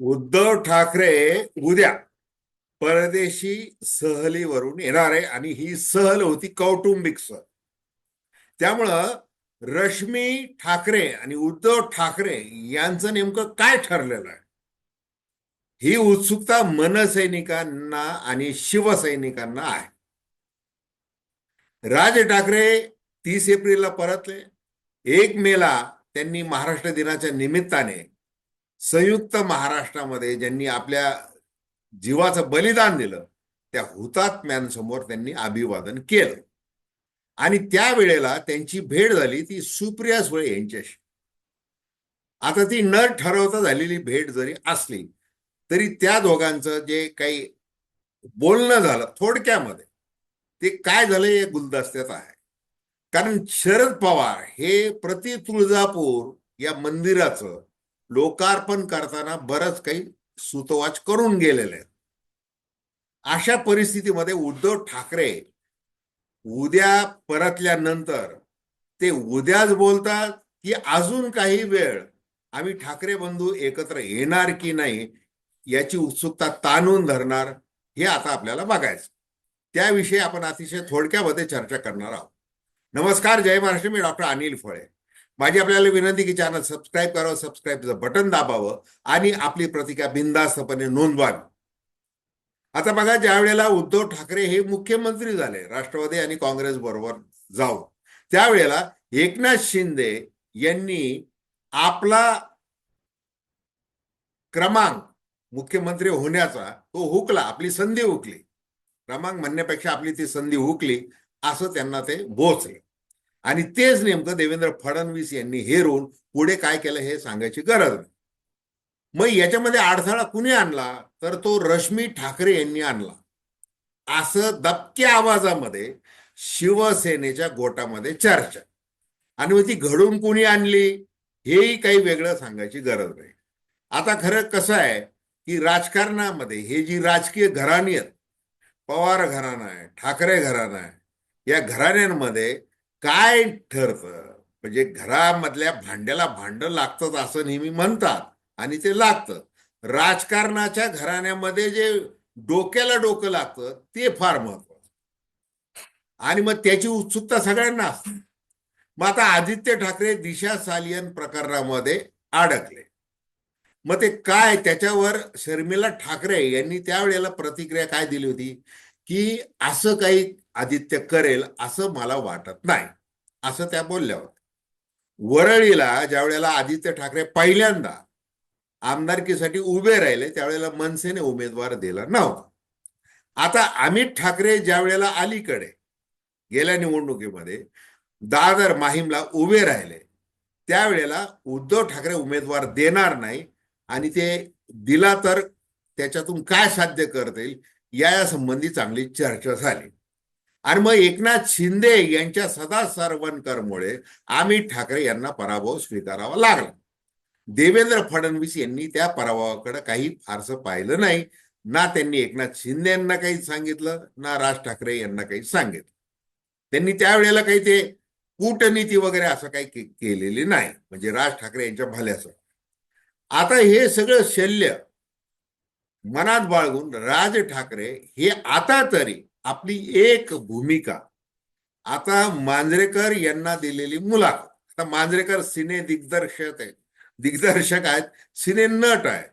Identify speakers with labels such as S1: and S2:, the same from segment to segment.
S1: उद्धव ठाकरे उद्या परदेशी सहलीवरून येणार आहे आणि ही सहल होती कौटुंबिक सहल. त्यामुळं रश्मी ठाकरे आणि उद्धव ठाकरे यांचं नेमकं काय ठरलेलं आहे? ही उत्सुकता मनसैनिकांना आणि शिवसैनिकांना आहे. राज ठाकरे तीस एप्रिलला परतले. एक मेला त्यांनी महाराष्ट्र दिनाच्या निमित्ताने संयुक्त महाराष्ट्रामध्ये ज्यांनी आपल्या जीवाचं बलिदान दिलं त्या हुतात्म्यांसमोर त्यांनी अभिवादन केलं. आणि त्यावेळेला त्यांची भेट झाली ती सुप्रिया सुळे यांच्याशी. आता ती न ठरवता झालेली भेट जरी असली तरी त्या दोघांचं जे काही बोलणं झालं थोडक्यामध्ये ते काय झालं हे गुलदस्त्यात आहे. कारण शरद पवार हे प्रति तुळजापूर या मंदिराचं लोकार्पण करताना बरंच काही सुतवाच करून गेलेले आहेत. अशा परिस्थितीमध्ये उद्धव ठाकरे उद्या परतल्यानंतर ते उद्याच बोलतात की अजून काही वेळ आम्ही ठाकरे बंधू एकत्र येणार की नाही याची उत्सुकता ताणून धरणार हे आता आपल्याला बघायचं. त्याविषयी आपण अतिशय थोडक्यामध्ये चर्चा करणार आहोत. नमस्कार जय महाराष्ट्र. मी डॉक्टर अनिल फळे. माझी आपल्याला विनंती की चॅनल सबस्क्राईब करावं सबस्क्राईबचं बटन दाबावं आणि आपली प्रतिक्रिया बिनधास्तपणे नोंदवावी. आता बघा ज्या वेळेला उद्धव ठाकरे हे मुख्यमंत्री झाले राष्ट्रवादी आणि काँग्रेस बरोबर जाऊन त्यावेळेला एकनाथ शिंदे यांनी आपला क्रमांक मुख्यमंत्री होण्याचा तो हुकला आपली संधी हुकली. क्रमांक म्हणण्यापेक्षा आपली ती संधी हुकली असं त्यांना ते बोचले. आणि तेच नेमकं देवेंद्र फडणवीस यांनी हेरून पुढे काय केलं हे सांगायची गरज नाही. मग याच्यामध्ये अडथळा कुणी आणला? तर तो रश्मी ठाकरे यांनी आणला. असं दबक्या आवाजामध्ये शिवसेनेच्या गोटामध्ये चर्चा. आणि मग ती घडून कुणी आणली? हेही काही वेगळं सांगायची गरज नाही. आता खरं कसं आहे की राजकारणामध्ये हे जी राजकीय घराणी आहेत पवार घराणं आहे ठाकरे घराणं आहे या घराण्यांमध्ये काय ठरतं? म्हणजे घरामधल्या भांड्याला भांडं लागतं असं नेहमी म्हणतात आणि ते लागतं. राजकारणाच्या घराण्यामध्ये जे डोक्याला डोकं लागतं ते फार महत्वाचं. आणि मग त्याची उत्सुकता सगळ्यांना असते. मग आता आदित्य ठाकरे दिशा सालियन प्रकरणामध्ये अडकले. मग ते काय? त्याच्यावर शर्मिला ठाकरे यांनी त्यावेळेला प्रतिक्रिया काय दिली होती? की असं काही आदित्य करेल असं मला वाटत नाही. असं त्या बोलल्या होत्या. वरळीला ज्या वेळेला आदित्य ठाकरे पहिल्यांदा आमदारकीसाठी उभे राहिले त्यावेळेला मनसेने उमेदवार दिला नव्हता. आता अमित ठाकरे ज्या वेळेला अलीकडे गेल्या निवडणुकीमध्ये दादर माहीमला उभे राहिले त्यावेळेला उद्धव ठाकरे उमेदवार देणार नाही आणि ते दिला तर त्याच्यातून काय साध्य करता येईल या संबंधी चांगली चर्चा झाली. आणि मग एकनाथ शिंदे यांच्या सदा सरवणकरमुळे अमित ठाकरे यांना पराभव स्वीकारावा लागला. देवेंद्र फडणवीस यांनी त्या पराभवाकडे काही फारसं पाहिलं नाही. ना त्यांनी एकनाथ शिंदे यांना काही सांगितलं ना राज ठाकरे यांना काही सांगितलं. त्यांनी त्यावेळेला काही ते कूटनीती वगैरे असं काही केलेली नाही. म्हणजे राज ठाकरे यांच्या भल्याचं आता हे सगळं शल्य मनात बाळगून राज ठाकरे हे आता तरी आपली एक भूमिका. आता मांजरेकर यांना दिलेली मुलाखत. आता मांजरेकर सिने दिग्दर्शक आहेत. दिग्दर्शक आहेत सिने नट आहे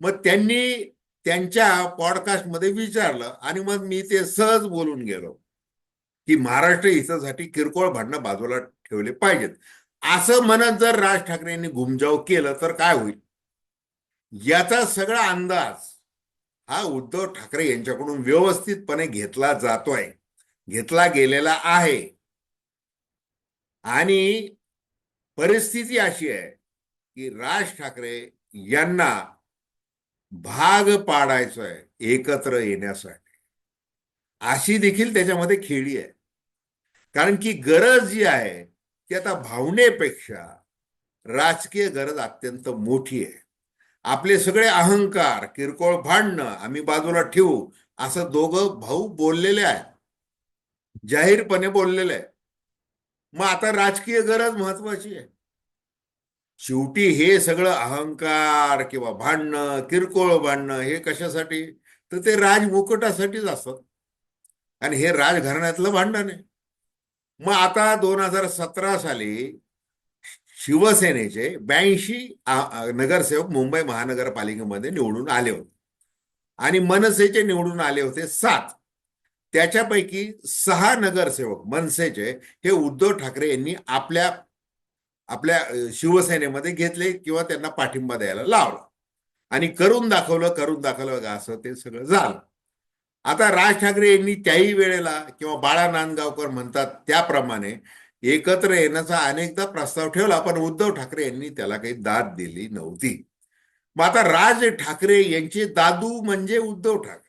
S1: मग त्यांनी त्यांच्या पॉडकास्टमध्ये विचारलं आणि मग मी ते सहज बोलून गेलो की महाराष्ट्र हितासाठी किरकोळ भांडणं बाजूला ठेवले पाहिजेत. असं म्हणत जर राज ठाकरे यांनी घुमजाव केलं तर काय होईल? याचा सगळा अंदाज हा उद्धव ठाकरे यांच्याकडून व्यवस्थितपणे घेतला जातोय. घेतला गेलेला आहे. आणि परिस्थिती अशी आहे की राज ठाकरे यांना भाग पाडायचोय आहे एकत्र येण्यासाठी. अशी देखील त्याच्यामध्ये खेळी आहे. कारण की गरज जी आहे ती आता भावनेपेक्षा राजकीय गरज अत्यंत मोठी आहे. आपले सगळे अहंकार किरकोळ भांडणं आम्ही बाजूला ठेवू असं दोघं भाऊ बोललेले आहेत. जाहीरपणे बोललेले आहे मग आता राजकीय गरज महत्वाची आहे. शेवटी हे सगळं अहंकार किंवा भांडणं किरकोळ भांडणं हे कशासाठी? तर ते राज मुकुटासाठीच असतात आणि हे राजघराण्यातलं भांडण आहे. मग आता दोन हजार सतरा साली शिवसेनेचे ब्याऐंशी नगरसेवक मुंबई महानगरपालिकेमध्ये निवडून आले होते. आणि मनसेचे निवडून आले होते सात. त्याच्यापैकी सहा नगरसेवक मनसेचे हे उद्धव ठाकरे यांनी आपल्या आपल्या शिवसेनेमध्ये घेतले किंवा त्यांना पाठिंबा द्यायला लावला. आणि करून दाखवलं करून दाखवलं का असं ते सगळं झालं. आता राज ठाकरे यांनी त्याही वेळेला किंवा बाळा नांदगावकर म्हणतात त्याप्रमाणे एकत्र येण्याचा अनेकदा प्रस्ताव ठेवला पण उद्धव ठाकरे यांनी त्याला काही दाद दिली नव्हती. मग आता राज ठाकरे यांचे दादू म्हणजे उद्धव ठाकरे.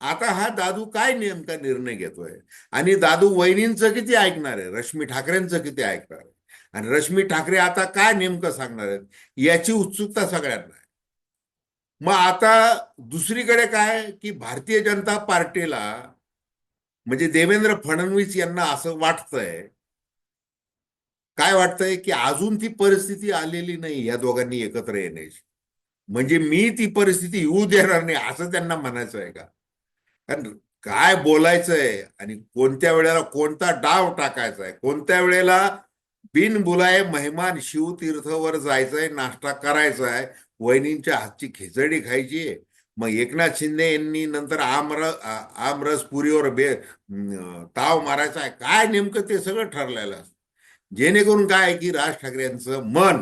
S1: आता हा दादू काय नेमका निर्णय घेतोय? आणि दादू वहिनींचं किती ऐकणार आहे? रश्मी ठाकरेंचं किती ऐकणार आहे? आणि रश्मी ठाकरे आता काय नेमकं सांगणार आहेत? याची उत्सुकता सगळ्यांना आहे. मग आता दुसरीकडे काय? की भारतीय जनता पार्टीला म्हणजे देवेंद्र फडणवीस यांना असं वाटतंय काय वाटतंय की अजून ती परिस्थिती आलेली नाही या दोघांनी एकत्र येण्याची? म्हणजे मी ती परिस्थिती येऊ देणार नाही असं त्यांना म्हणायचं आहे का? कारण काय बोलायचंय आणि कोणत्या वेळेला कोणता डाव टाकायचा आहे? कोणत्या वेळेला बिन बुलाये मेहमान शिवतीर्थवर जायचंय नाश्ता करायचा आहे वहिनींच्या हातची खिचडी खायची आहे. मग एकनाथ शिंदे यांनी नंतर आमर आमरस पुरीवर बे ताव मारायचा आहे. काय नेमकं ते सगळं ठरलेलं असतं? जेणेकरून काय आहे की राज ठाकरे यांचं मन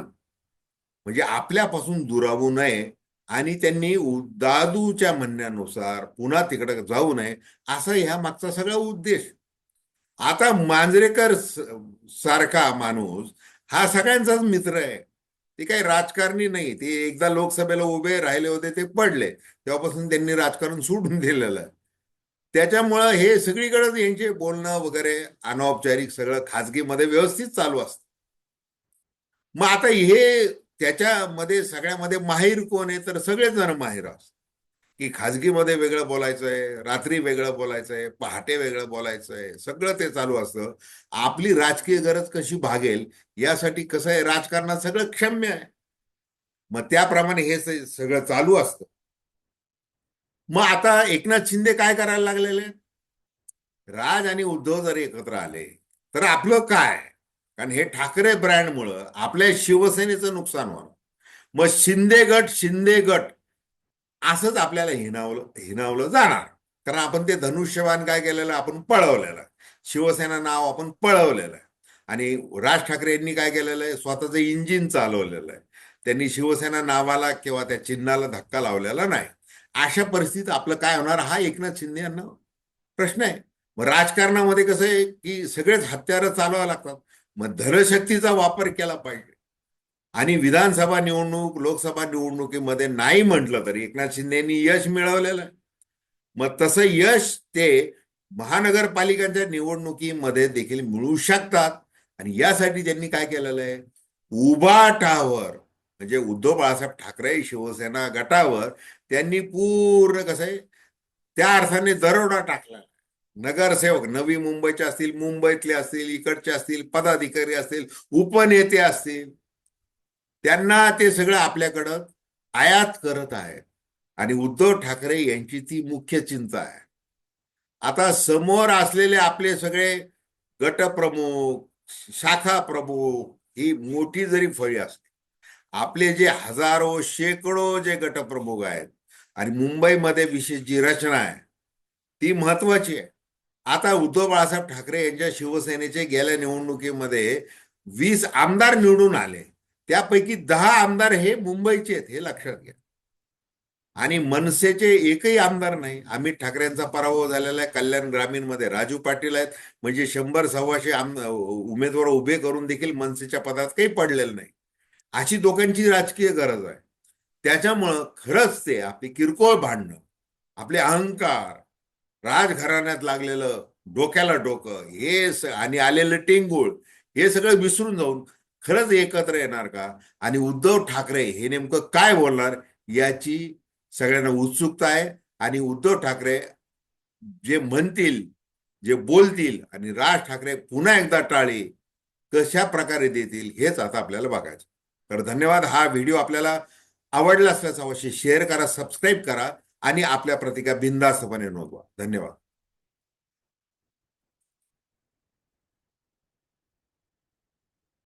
S1: म्हणजे आपल्यापासून दुरावू नये आणि त्यांनी दादूच्या म्हणण्यानुसार पुन्हा तिकडे जाऊ नये असा ह्या मागचा सगळा उद्देश. आता मांजरेकर सारखा माणूस हा सगळ्यांचाच मित्र आहे. ते काही राजकारणी नाही. ते एकदा लोकसभेला उभे राहिले होते ते पडले. तेव्हापासून त्यांनी राजकारण सोडून दिलेलं आहे. त्याच्यामुळं हे सगळीकडं यांचे बोलणं वगैरे अनौपचारिक सगळं खाजगीमध्ये व्यवस्थित चालू असतं. मग आता हे त्याच्यामध्ये सगळ्यामध्ये माहीर कोण आहे तर सगळेच जण माहीर असतात. की खाजगीमध्ये वेगळं बोलायचंय रात्री वेगळं बोलायचंय पहाटे वेगळं बोलायचंय सगळं ते चालू असतं. आपली राजकीय गरज कशी भागेल यासाठी कसं आहे राजकारणात सगळं क्षम्य आहे. मग त्याप्रमाणे हे सगळं चालू असतं. मग आता एकनाथ शिंदे काय करायला लागलेले? राज आणि उद्धव जर एकत्र आले तर आपलं काय? कारण हे ठाकरे ब्रँडमुळं आपल्या शिवसेनेचं नुकसान व्हावं मग शिंदे गट शिंदे गट असंच आपल्याला हिनावलं हिनावलं जाणार. कारण आपण ते धनुष्यवान काय केलेलं? आपण पळवलेलं. शिवसेना नाव आपण पळवलेलं. आहे आणि राज ठाकरे यांनी काय केलेलं? आहे स्वतःचं इंजिन चालवलेलं. आहे त्यांनी शिवसेना नावाला किंवा त्या चिन्हाला धक्का लावलेला नाही. अशा परिस्थितीत आपलं काय होणार? हा एकनाथ शिंदे यांना प्रश्न आहे. मग राजकारणामध्ये कसं आहे की सगळेच हत्यारं चालवावं लागतात. मग धनशक्तीचा वापर केला पाहिजे. आणि विधानसभा निवडणूक लोकसभा निवडणुकीमध्ये नाही म्हटलं तरी एकनाथ शिंदेनी यश मिळवलेलं आहे. मग तसं यश ते महानगरपालिकांच्या निवडणुकीमध्ये देखील मिळू शकतात. आणि यासाठी त्यांनी काय केलेलं आहे? उबाटावर म्हणजे उद्धव बाळासाहेब ठाकरे शिवसेना गटावर त्यांनी पूर्ण कसं आहे त्या अर्थाने दरोडा टाकला. नगरसेवक नवी मुंबईचे असतील मुंबईतले असतील इकडचे असतील पदाधिकारी असतील उपनेते असतील त्यांना ते सगळं आपल्याकडं आयात करत आहेत. आणि उद्धव ठाकरे यांची ती मुख्य चिंता आहे. आता समोर असलेले आपले सगळे गटप्रमुख शाखा प्रमुख ही मोठी जरी फळी असते आपले जे हजारो शेकडो जे गटप्रमुख आहेत आणि मुंबईमध्ये विशेष जी रचना आहे ती महत्वाची आहे. आता उद्धव बाळासाहेब ठाकरे यांच्या शिवसेनेचे गेल्या निवडणुकीमध्ये वीस आमदार निवडून आले. त्यापैकी दहा आमदार हे मुंबईचे आहेत हे लक्षात घ्या. आणि मनसेचे एकही आमदार नाही. अमित ठाकरेंचा पराभव झालेला आहे. कल्याण ग्रामीणमध्ये राजू पाटील आहेत. म्हणजे शंभर सव्वाशे आम उमेदवार उभे करून देखील मनसेच्या पदात काही पडलेलं नाही. अशी दोघांची राजकीय गरज आहे. त्याच्यामुळं खरंच ते आपली किरकोळ भांडणं आपले अहंकार राजघराण्यात लागलेलं डोक्याला डोकं हे स- आणि आलेलं टेंगूळ हे सगळं विसरून जाऊन खरंच एकत्र येणार का? आणि उद्धव ठाकरे हे नेमकं काय बोलणार याची सगळ्यांना उत्सुकता आहे. आणि उद्धव ठाकरे जे म्हणतील जे बोलतील आणि राज ठाकरे पुन्हा एकदा टाळी कशा प्रकारे देतील हेच आता आपल्याला बघायचं. तर धन्यवाद. हा व्हिडिओ आपल्याला आवडला असल्याचा अवश्य शेअर करा सबस्क्राईब करा आणि आपल्या प्रतिका बिंदास्तपणे नोंदवा. धन्यवाद.